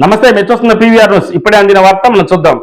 నమస్తే మెచ్చొస్తున్న PVR news ఇప్పుడే అందిన వార్త మనం చూద్దాం.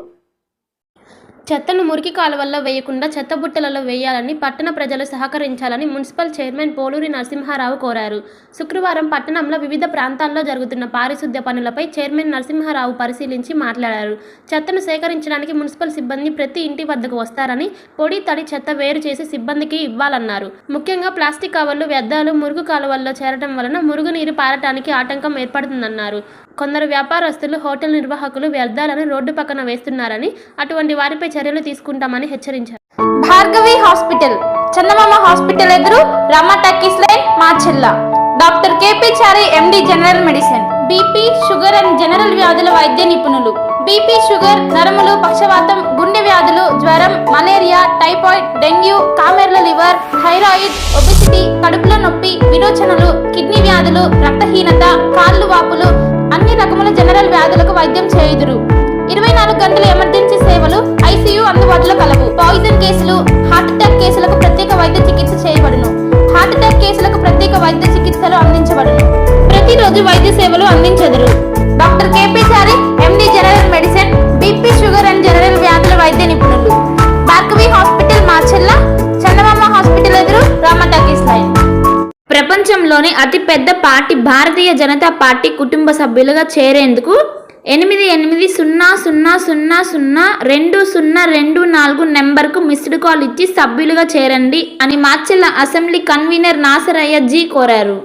చెత్తను మురికి కాలువల్లో వేయకుండా చెత్త బుట్టలలో వేయాలని పట్టణ ప్రజలు సహకరించాలని మున్సిపల్ చైర్మన్ పోలూరి నరసింహారావు కోరారు. శుక్రవారం పట్టణంలో వివిధ ప్రాంతాల్లో జరుగుతున్న పారిశుద్ధ్య పనులపై చైర్మన్ నరసింహారావు పరిశీలించి మాట్లాడారు. చెత్తను సేకరించడానికి మున్సిపల్ సిబ్బంది ప్రతి ఇంటి వద్దకు వస్తారని పొడి తడి చెత్త వేరు చేసి సిబ్బందికి ఇవ్వాలన్నారు. ముఖ్యంగా ప్లాస్టిక్ కవర్లు వ్యర్థాలు మురుగు కాలువల్లో చేరడం వలన మురుగునీరు పారటానికి ఆటంకం ఏర్పడుతుందన్నారు. కొందరు వ్యాపారస్తులు హోటల్ నిర్వాహకులు వ్యర్థాలను రోడ్డు పక్కన వేస్తున్నారని అటువంటి వారిపై చర్యలు తీసుకుంటామని హెచ్చరించారు. భార్గవి హాస్పిటల్ చందమామ హాస్పిటల్ ఎదురు Rama talkies line Macherla doctor KP Chari MD general medicine. BP sugar and general వ్యాధుల వైద్య నిపుణులు. బీపీ షుగర్ నరములు పక్షవాతం గుండె వ్యాధులు జ్వరం మలేరియా టైఫాయిడ్ డెంగ్యూ కామెర్ల లివర్ థైరాయిడ్ ఒబెసిటీ కడుపులో నొప్పి విరోచనలు కిడ్నీ వ్యాధులు రక్తహీనత కాళ్ళు వాపులు అన్ని రకముల జనరల్ వ్యాధులకు వైద్యం చేయుదురు. ఇరవై నాలుగు గంటల ఎమర్జెన్సీ సేవలు ప్రత్యేక వైద్య చికిత్స చేయబడును. హార్ట్ అటాక్ కేసులకు ప్రత్యేక వైద్య చికిత్సలు అందించబడును. ప్రతిరోజు వైద్య సేవలు అందించెదరు. Doctor KP Chari MD general medicine BP sugar and general వ్యాధుల వైద్య నిపుణులు. భార్గవి హాస్పిటల్ మార్చెల్ల చందమామ హాస్పిటల్ ఎదురు రామటాకీస్ లైన్. ప్రపంచంలోని అతిపెద్ద పార్టీ భారతీయ జనతా పార్టీ కుటుంబ సభ్యులుగా చేరేందుకు ఎనిమిది ఎనిమిది సున్నా సున్నా సున్నా సున్నా రెండు సున్నా రెండు నాలుగు నెంబర్కు మిస్డ్ కాల్ ఇచ్చి సభ్యులుగా చేరండి అని మాచెల్ల అసెంబ్లీ కన్వీనర్ నాసరయ్య జీ కోరారు.